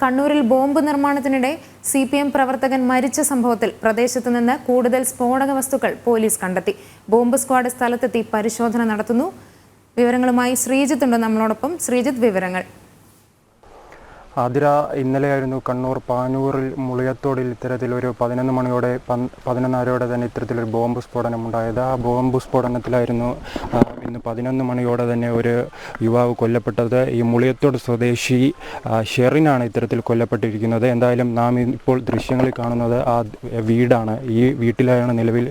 കണ്ണൂരിൽ ബോംബ് നിർമ്മാണത്തിനിടെ C P M പ്രവർത്തകൻ മരിച്ച സംഭവത്തിൽ പ്രദേശത്ത് നിന്ന് കൂടുതൽ സ്ഫോടക വസ്തുക്കൾ പോലീസ് കണ്ടെത്തി. ബോംബ് സ്ക്വാഡ് സ്ഥലത്തെത്തി പരിശോധന നടത്തുന്നു. വിവരങ്ങളുമായി ശ്രീജിത്ത് ഉണ്ട് നമ്മളോടൊപ്പം. ശ്രീജിത്ത് വിവരങ്ങൾ. ആതിര ഇന്നലെയായിരുന്നു കണ്ണൂർ പാനൂറിൽ മുളിയത്തോടിൽ ഇത്തരത്തിലൊരു പതിനൊന്ന് മണിയോടെ പതിനൊന്നരയോടെ തന്നെ ഇത്തരത്തിലൊരു ബോംബ് സ്ഫോടനം ഉണ്ടായത് ആ ബോംബ് സ്ഫോടനത്തിലായിരുന്നു ഇന്ന് പതിനൊന്ന് മണിയോടെ തന്നെ ഒരു യുവാവ് കൊല്ലപ്പെട്ടത് ഈ മുളിയത്തോട് സ്വദേശി ഷെറിനാണ് ഇത്തരത്തിൽ കൊല്ലപ്പെട്ടിരിക്കുന്നത്. എന്തായാലും നാം ഇപ്പോൾ ദൃശ്യങ്ങളിൽ കാണുന്നത് ആ വീടാണ്. ഈ വീട്ടിലാണ് നിലവിൽ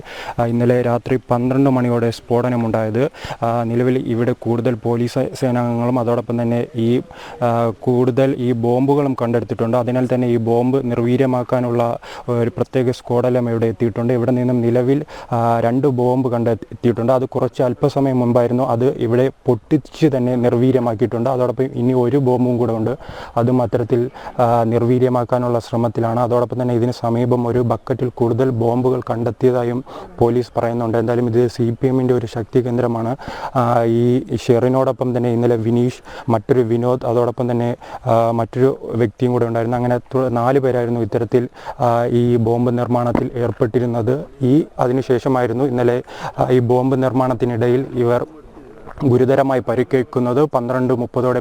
ഇന്നലെ രാത്രി പന്ത്രണ്ട് മണിയോടെ സ്ഫോടനമുണ്ടായത്. നിലവിൽ ഇവിടെ കൂടുതൽ പോലീസ് സേനാംഗങ്ങളും അതോടൊപ്പം തന്നെ ഈ കൂടുതൽ ഈ ബോംബുകളും കണ്ടെടുത്തിട്ടുണ്ട്. അതിനാൽ തന്നെ ഈ ബോംബ് നിർവീര്യമാക്കാനുള്ള ഒരു പ്രത്യേക സ്ക്വാഡെല്ലാം ഇവിടെ എത്തിയിട്ടുണ്ട്. ഇവിടെ നിന്നും നിലവിൽ രണ്ട് ബോംബ് കണ്ടെത്തിയിട്ടുണ്ട്. അത് കുറച്ച് അല്പസമയം മുമ്പായിരുന്നു അത് ഇവിടെ പൊട്ടിച്ച് തന്നെ നിർവീര്യമാക്കിയിട്ടുണ്ട്. അതോടൊപ്പം ഇനി ഒരു ബോംബും കൂടെ ഉണ്ട്. അതും അത്തരത്തിൽ നിർവീര്യമാക്കാനുള്ള ശ്രമത്തിലാണ്. അതോടൊപ്പം തന്നെ ഇതിന് സമീപം ഒരു ബക്കറ്റിൽ കൂടുതൽ ബോംബുകൾ കണ്ടെത്തിയതായും പോലീസ് പറയുന്നുണ്ട്. എന്തായാലും ഇത് സി പി എമ്മിന്റെ ഒരു ശക്തി കേന്ദ്രമാണ്. ഈ ഷെറിനോടൊപ്പം തന്നെ ഇന്നലെ വിനീഷ് മറ്റൊരു വിനോദ് അതോടൊപ്പം തന്നെ മറ്റൊരു വ്യക്തിയും കൂടെ ഉണ്ടായിരുന്നു. അങ്ങനെ നാല് പേരായിരുന്നു ഇത്തരത്തിൽ ഈ ബോംബ് നിർമ്മാണത്തിൽ ഏർപ്പെട്ടിരുന്നത്. ഈ അതിനുശേഷമായിരുന്നു ഇന്നലെ ഈ ബോംബ് നിർമ്മാണത്തിനിടയിൽ ഇവർ ഗുരുതരമായി പരിക്കേൽക്കുന്നത് പന്ത്രണ്ട് മുപ്പതോടെ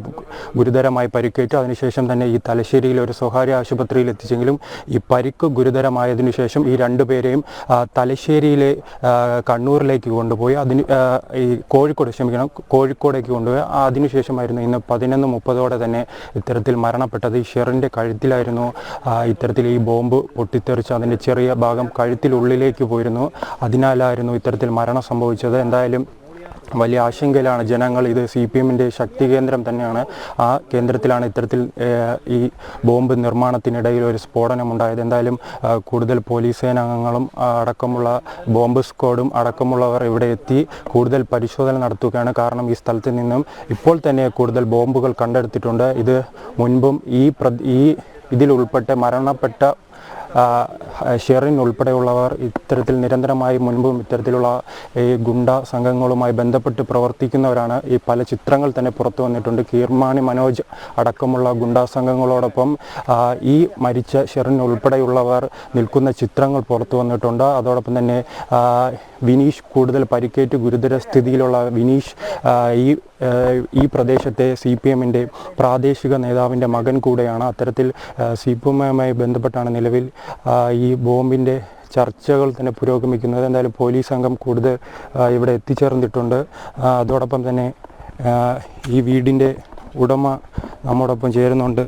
ഗുരുതരമായി പരിക്കേറ്റു. അതിനുശേഷം തന്നെ ഈ തലശ്ശേരിയിൽ ഒരു സ്വകാര്യ ആശുപത്രിയിൽ എത്തിച്ചെങ്കിലും ഈ പരിക്ക് ഗുരുതരമായതിനു ശേഷം ഈ രണ്ടുപേരെയും പേരെയും തലശ്ശേരിയിലെ കണ്ണൂരിലേക്ക് കൊണ്ടുപോയി. അതിന് ഈ കോഴിക്കോട് ക്ഷമിക്കണം കോഴിക്കോടേക്ക് കൊണ്ടുപോയി. അതിനുശേഷമായിരുന്നു ഇന്ന് പതിനൊന്ന് മുപ്പതോടെ തന്നെ ഇത്തരത്തിൽ മരണപ്പെട്ടത്. ഈ ഷെറിന്റെ കഴുത്തിലായിരുന്നു ഇത്തരത്തിൽ ഈ ബോംബ് പൊട്ടിത്തെറിച്ച് അതിന്റെ ചെറിയ ഭാഗം കഴുത്തിലുള്ളിലേക്ക് പോയിരുന്നു. അതിനാലായിരുന്നു ഇത്തരത്തിൽ മരണം സംഭവിച്ചത്. എന്തായാലും വലിയ ആശങ്കയിലാണ് ജനങ്ങൾ. ഇത് സി പി എമ്മിന്റെ ശക്തി കേന്ദ്രം തന്നെയാണ്. ആ കേന്ദ്രത്തിലാണ് ഇത്തരത്തിൽ ഈ ബോംബ് നിർമ്മാണത്തിനിടയിൽ ഒരു സ്ഫോടനം സ്ഫോടനമുണ്ടായത്. എന്തായാലും കൂടുതൽ പോലീസ് സേനാംഗങ്ങളും അടക്കമുള്ള ബോംബ് സ്ക്വാഡും അടക്കമുള്ളവർ ഇവിടെ എത്തി കൂടുതൽ പരിശോധന നടത്തുകയാണ്. കാരണം ഈ സ്ഥലത്ത് നിന്നും ഇപ്പോൾ തന്നെ കൂടുതൽ ബോംബുകൾ കണ്ടെടുത്തിട്ടുണ്ട്. ഇത് മുൻപും ഈ ഈ ഇതിൽ ഉൾപ്പെട്ട മരണപ്പെട്ട ഷെറിൻ ഉൾപ്പെടെയുള്ളവർ ഇത്തരത്തിൽ നിരന്തരമായി മുൻപും ഇത്തരത്തിലുള്ള ഈ ഗുണ്ട സംഘങ്ങളുമായി ബന്ധപ്പെട്ട് പ്രവർത്തിക്കുന്നവരാണ്. ഈ പല ചിത്രങ്ങൾ തന്നെ പുറത്തു വന്നിട്ടുണ്ട്. കീർമാണി മനോജ് അടക്കമുള്ള ഗുണ്ടാ സംഘങ്ങളോടൊപ്പം ഈ മരിച്ച ഷെറിൻ ഉൾപ്പെടെയുള്ളവർ നിൽക്കുന്ന ചിത്രങ്ങൾ പുറത്തു വന്നിട്ടുണ്ട്. അതോടൊപ്പം തന്നെ വിനീഷ് കൂടുതൽ പരിക്കേറ്റ് ഗുരുതര സ്ഥിതിയിലുള്ള വിനീഷ് ഈ ഈ പ്രദേശത്തെ സി പി എമ്മിന്റെ പ്രാദേശിക നേതാവിന്റെ മകൻ കൂടെയാണ്. അത്തരത്തിൽ സി പി എമ്മുമായി ബന്ധപ്പെട്ടാണ് നിലവിൽ ഈ ബോംബിന്റെ ചർച്ചകൾ തന്നെ പുരോഗമിക്കുന്നത്. എന്തായാലും പോലീസ് സംഘം കൂടുതൽ ഇവിടെ എത്തിച്ചേർന്നിട്ടുണ്ട്. അതോടൊപ്പം തന്നെ ഈ വീടിന്റെ ഉടമ നമ്മോടൊപ്പം ചേരുന്നുണ്ട്.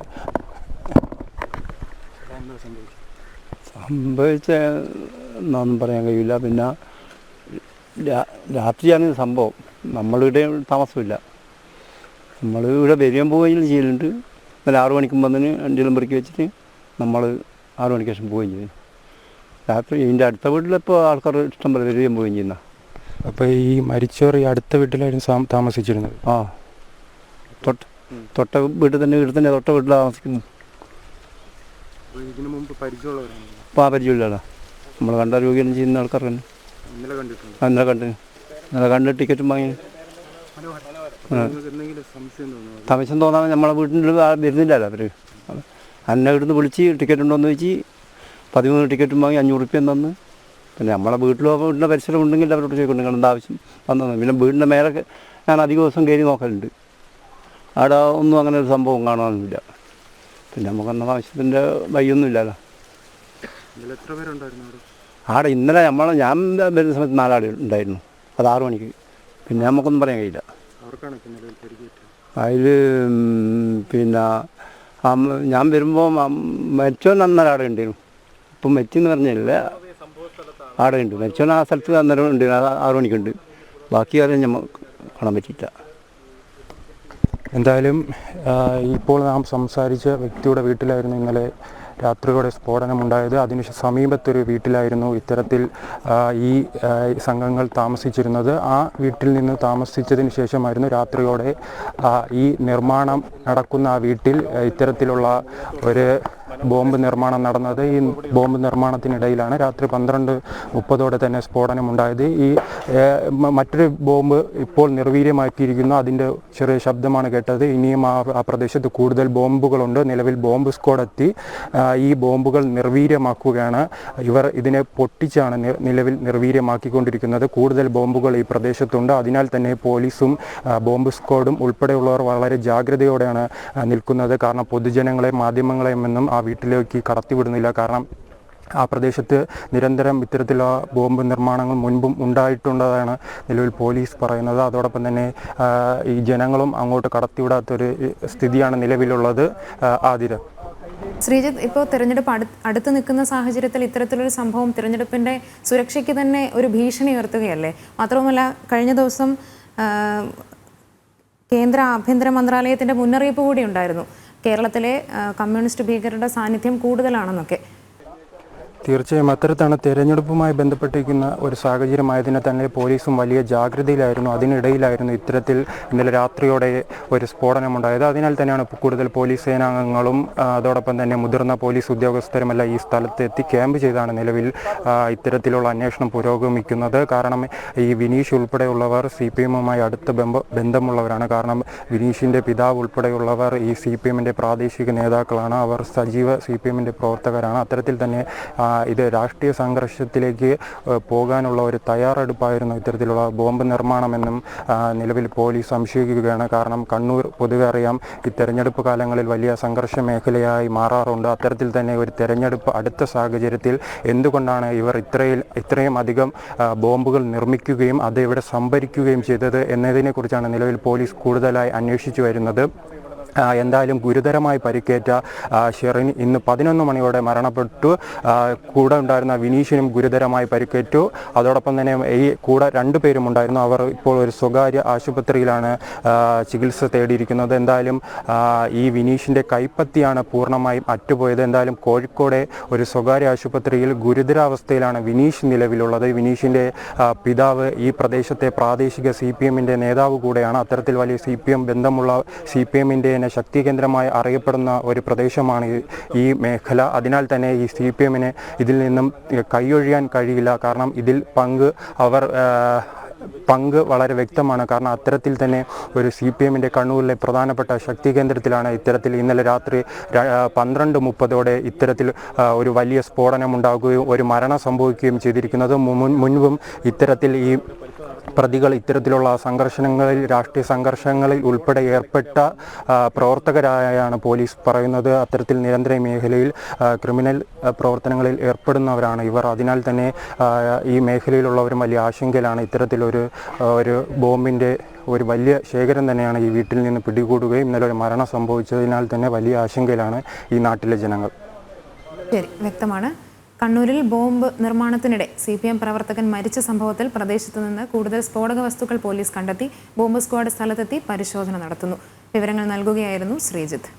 സംഭവിച്ച എന്നൊന്നും പറയാൻ കഴിയില്ല. പിന്നെ രാത്രിയാണ് സംഭവം. നമ്മളിവിടെ താമസമില്ല. നമ്മൾ ഇവിടെ പോവുകയും ചെയ്യലുണ്ട്. ഇന്നലെ ആറു മണിക്കും വന്നതിന് വണ്ടിയിലും പെറുക്കി വെച്ചിട്ട് നമ്മൾ ആറു മണിക്ക് ശേഷം പോവുകയും ചെയ്യും. രാത്രി ഇതിന്റെ അടുത്ത വീട്ടിലിപ്പോൾ ആൾക്കാർ ഇഷ്ടം പോലെ വരികയും പോവുകയും ചെയ്യുന്ന. അപ്പോൾ ഈ മരിച്ചവർ ഈ അടുത്ത വീട്ടിലായിരുന്നു സാ- താമസിച്ചിരുന്നത്? ആ. തൊട്ട് തൊട്ട വീട്ടിൽ തന്നെ വീട്ടിൽ തന്നെ തൊട്ട വീട്ടിൽ താമസിക്കുന്നു ഇതിനു മുമ്പ് പരിചയമുള്ളവരാണ്. അപ്പോൾ ആ പരിചയമില്ലല്ലോ നമ്മൾ കണ്ട രോഗികളും ചെയ്യുന്ന ആൾക്കാർ തന്നെ. ഇന്നലെ കണ്ടിട്ടുണ്ട്. ഇന്നലെ കണ്ട്. ഇന്നലെ കണ്ട് ടിക്കറ്റും വാങ്ങി. സംശയം തോന്നാൻ നമ്മളെ വീട്ടിൽ വരുന്നില്ലല്ലോ അവർ. അന്നെ ഇവിടുന്ന് വിളിച്ച് ടിക്കറ്റ് ഉണ്ടോയെന്ന് ചോദിച്ച് പതിമൂന്ന് ടിക്കറ്റും വാങ്ങി അഞ്ഞൂറ് റുപ്യ തന്ന്. പിന്നെ നമ്മളെ വീട്ടിലോ വീടിന്റെ പരിസരം ഉണ്ടെങ്കിൽ അവരോട് ചോദിക്കണം എന്താ ആവശ്യം വന്നു പിന്നെ വീടിന്റെ മേലെ ഞാൻ അധിക ദിവസം കയറി നോക്കലുണ്ട്. അവിടെ ഒന്നും അങ്ങനെ ഒരു സംഭവം കാണാനൊന്നുമില്ല പിന്നെ നമുക്ക് അന്ന ആവശ്യത്തിന്റെ വയ്യൊന്നുമില്ലല്ലോ ആടെ ഇന്നലെ നമ്മൾ ഞാൻ വരുന്ന സമയത്ത് നാലാട് ഉണ്ടായിരുന്നു. അത് ആറു മണിക്ക്. പിന്നെ നമുക്കൊന്നും പറയാൻ കഴിയില്ല. അതിൽ പിന്നെ ഞാൻ വരുമ്പോൾ മരിച്ചോൻ അന്നേരം അവിടെ ഉണ്ടായിരുന്നു. ഇപ്പം മരിച്ചെന്ന് പറഞ്ഞില്ല. അവിടെ ഉണ്ട്. മരിച്ചോൻ ആ സ്ഥലത്ത് അന്നേരം ഉണ്ട്. ആറു മണിക്കുണ്ട്. ബാക്കി ആരും നമ്മൾ കാണാൻ പറ്റിയില്ല. എന്തായാലും ഇപ്പോൾ നാം സംസാരിച്ച വ്യക്തിയുടെ വീട്ടിലായിരുന്നു ഇന്നലെ രാത്രിയോടെ സ്ഫോടനമുണ്ടായത്. അതിന് സമീപത്തൊരു വീട്ടിലായിരുന്നു ഇത്തരത്തിൽ ഈ സംഘങ്ങൾ താമസിച്ചിരുന്നത്. ആ വീട്ടിൽ നിന്ന് താമസിച്ചതിന് ശേഷമായിരുന്നു രാത്രിയോടെ ഈ നിർമ്മാണം നടക്കുന്ന ആ വീട്ടിൽ ഇത്തരത്തിലുള്ള ഒരു ബോംബ് നിർമ്മാണം നടന്നത്. ഈ ബോംബ് നിർമ്മാണത്തിനിടയിലാണ് രാത്രി പന്ത്രണ്ട് മുപ്പതോടെ തന്നെ സ്ഫോടനമുണ്ടായത് ഈ മറ്റൊരു ബോംബ് ഇപ്പോൾ നിർവീര്യമാക്കിയിരിക്കുന്നു. അതിന്റെ ചെറിയ ശബ്ദമാണ് കേട്ടത്. ഇനിയും ആ ആ പ്രദേശത്ത് കൂടുതൽ ബോംബുകളുണ്ട്. നിലവിൽ ബോംബ് സ്ക്വാഡ് എത്തി. ഈ ബോംബുകൾ നിർവീര്യമാക്കുകയാണ്. ഇവർ ഇതിനെ പൊട്ടിച്ചാണ് നിലവിൽ നിർവീര്യമാക്കിക്കൊണ്ടിരിക്കുന്നത്. കൂടുതൽ ബോംബുകൾ ഈ പ്രദേശത്തുണ്ട്. അതിനാൽ തന്നെ പോലീസും ബോംബ് സ്ക്വാഡും ഉൾപ്പെടെയുള്ളവർ വളരെ ജാഗ്രതയോടെയാണ് നിൽക്കുന്നത്. കാരണം പൊതുജനങ്ങളെ മാധ്യമങ്ങളെയും എന്നും ആ വീട്ടിലേക്ക് കടത്തിവിടുന്നില്ല കാരണം ആ പ്രദേശത്ത് നിരന്തരം ഇത്തരത്തിലുള്ള ബോംബ് നിർമ്മാണങ്ങൾ മുൻപും ഉണ്ടായിട്ടുള്ളതാണ് നിലവിൽ പോലീസ് പറയുന്നത്. അതോടൊപ്പം തന്നെ ഈ ജനങ്ങളും അങ്ങോട്ട് കടത്തിവിടാത്തൊരു സ്ഥിതിയാണ് നിലവിലുള്ളത് ആതിര. ശ്രീജിത്ത് ഇപ്പോൾ തിരഞ്ഞെടുപ്പ് അടു അടുത്ത് നിൽക്കുന്ന സാഹചര്യത്തിൽ ഇത്തരത്തിലൊരു സംഭവം തിരഞ്ഞെടുപ്പിന്റെ സുരക്ഷയ്ക്ക് തന്നെ ഒരു ഭീഷണി ഉയർത്തുകയല്ലേ? മാത്രവുമല്ല കഴിഞ്ഞ ദിവസം കേന്ദ്ര ആഭ്യന്തര മന്ത്രാലയത്തിന്റെ മുന്നറിയിപ്പ് കൂടി ഉണ്ടായിരുന്നു. കേരളത്തിലെ കമ്മ്യൂണിസ്റ്റ് ഭീകരരുടെ സാന്നിധ്യം കൂടുതലാണെന്നൊക്കെ തീർച്ചയായും അത്തരത്താണ് തെരഞ്ഞെടുപ്പുമായി ബന്ധപ്പെട്ടിരിക്കുന്ന ഒരു സാഹചര്യമായതിനെ തന്നെ പോലീസും വലിയ ജാഗ്രതയിലായിരുന്നു. അതിനിടയിലായിരുന്നു ഇത്തരത്തിൽ ഇന്നലെ രാത്രിയോടെ ഒരു സ്ഫോടനമുണ്ടായത്. അതിനാൽ തന്നെയാണ് കൂടുതൽ പോലീസ് സേനാംഗങ്ങളും അതോടൊപ്പം തന്നെ മുതിർന്ന പോലീസ് ഉദ്യോഗസ്ഥരുമെല്ലാം ഈ സ്ഥലത്തെത്തി ക്യാമ്പ് ചെയ്താണ് നിലവിൽ ഇത്തരത്തിലുള്ള അന്വേഷണം പുരോഗമിക്കുന്നത്. കാരണം ഈ വിനീഷ് ഉൾപ്പെടെയുള്ളവർ സി പി എമ്മുമായി അടുത്ത ബന്ധമുള്ളവരാണ്. കാരണം വിനീഷിന്റെ പിതാവ് ഉൾപ്പെടെയുള്ളവർ ഈ സി പി എമ്മിന്റെ പ്രാദേശിക നേതാക്കളാണ്. അവർ സജീവ സി പി എമ്മിന്റെ പ്രവർത്തകരാണ്. അത്തരത്തിൽ തന്നെ ഇത് രാഷ്ട്രീയ സംഘർഷത്തിലേക്ക് പോകാനുള്ള ഒരു തയ്യാറെടുപ്പായിരുന്നു ഇത്തരത്തിലുള്ള ബോംബ് നിർമ്മാണമെന്നും നിലവിൽ പോലീസ് സംശയിക്കുകയാണ്. കാരണം കണ്ണൂർ പൊതുവെ അറിയാം ഈ തെരഞ്ഞെടുപ്പ് കാലങ്ങളിൽ വലിയ സംഘർഷ മേഖലയായി മാറാറുണ്ട്. അത്തരത്തിൽ തന്നെ ഒരു തെരഞ്ഞെടുപ്പ് അടുത്ത സാഹചര്യത്തിൽ എന്തുകൊണ്ടാണ് ഇവർ ഇത്രയിൽ ഇത്രയും അധികം ബോംബുകൾ നിർമ്മിക്കുകയും അത് ഇവിടെ സംഭരിക്കുകയും ചെയ്തത് എന്നതിനെക്കുറിച്ചാണ് നിലവിൽ പോലീസ് കൂടുതലായി അന്വേഷിച്ചു വരുന്നത്. എന്തായാലും ഗുരുതരമായി പരിക്കേറ്റ ഷെറിൻ ഇന്ന് പതിനൊന്ന് മണിയോടെ മരണപ്പെട്ടു. കൂടെ ഉണ്ടായിരുന്ന വിനീഷിനും ഗുരുതരമായി പരിക്കേറ്റു. അതോടൊപ്പം തന്നെ ഈ കൂടെ രണ്ടു പേരും ഉണ്ടായിരുന്നു. അവർ ഇപ്പോൾ ഒരു സ്വകാര്യ ആശുപത്രിയിലാണ് ചികിത്സ തേടിയിരിക്കുന്നത്. എന്തായാലും ഈ വിനീഷിന്റെ കൈപ്പത്തിയാണ് പൂർണമായും അറ്റുപോയത്. എന്തായാലും കോഴിക്കോടെ ഒരു സ്വകാര്യ ആശുപത്രിയിൽ ഗുരുതരാവസ്ഥയിലാണ് വിനീഷ് നിലവിലുള്ളത്. വിനീഷിന്റെ പിതാവ് ഈ പ്രദേശത്തെ പ്രാദേശിക സി പി എമ്മിന്റെ നേതാവ് കൂടെയാണ്. അത്തരത്തിൽ വലിയ സി പി എം ബന്ധമുള്ള സി പി എമ്മിന്റെ തന്നെ ശക്തി കേന്ദ്രമായി അറിയപ്പെടുന്ന ഒരു പ്രദേശമാണ് ഈ- മേഖല. അതിനാൽ തന്നെ ഈ സി പി എമ്മിന് ഇതിൽ നിന്നും കൈയൊഴിയാൻ കഴിയില്ല. കാരണം ഇതിൽ പങ്ക് അവർ പങ്ക് വളരെ വ്യക്തമാണ്. കാരണം അത്തരത്തിൽ തന്നെ ഒരു സി പി എമ്മിന്റെ കണ്ണൂരിലെ പ്രധാനപ്പെട്ട ശക്തി കേന്ദ്രത്തിലാണ് ഇത്തരത്തിൽ ഇന്നലെ രാത്രി പന്ത്രണ്ട് മുപ്പതോടെ ഇത്തരത്തിൽ ഒരു വലിയ സ്ഫോടനം ഉണ്ടാകുകയും ഒരു മരണം സംഭവിക്കുകയും ചെയ്തിരിക്കുന്നത്. മുൻ- മുൻപും ഇത്തരത്തിൽ ഈ പ്രതികൾ ഇത്തരത്തിലുള്ള സംഘർഷങ്ങളിൽ രാഷ്ട്രീയ സംഘർഷങ്ങളിൽ ഉൾപ്പെടെ ഏർപ്പെട്ട പ്രവർത്തകരായാണ് പോലീസ് പറയുന്നത്. അത്തരത്തിൽ നിരന്തര മേഖലയിൽ ക്രിമിനൽ പ്രവർത്തനങ്ങളിൽ ഏർപ്പെടുന്നവരാണ് ഇവർ. അതിനാൽ തന്നെ ഈ മേഖലയിലുള്ളവരും വലിയ ആശങ്കയിലാണ്. ഇത്തരത്തിലൊരു ഒരു ബോംബിന്റെ ഒരു വലിയ ശേഖരം തന്നെയാണ് ഈ വീട്ടിൽ നിന്ന് പിടികൂടുകയും ഇന്നലെ ഒരു മരണം സംഭവിച്ചതിനാൽ തന്നെ വലിയ ആശങ്കയിലാണ് ഈ നാട്ടിലെ ജനങ്ങൾ. ശരി വ്യക്തമാണ്. കണ്ണൂരിൽ ബോംബ് നിർമ്മാണത്തിനിടെ സി പി എം പ്രവർത്തകൻ മരിച്ച സംഭവത്തിൽ പ്രദേശത്ത് നിന്ന് കൂടുതൽ സ്ഫോടക വസ്തുക്കൾ പോലീസ് കണ്ടെത്തി ബോംബ് സ്ക്വാഡ് സ്ഥലത്തെത്തി പരിശോധന നടത്തുന്നു. വിവരങ്ങൾ നൽകുകയായിരുന്നു ശ്രീജിത്ത്.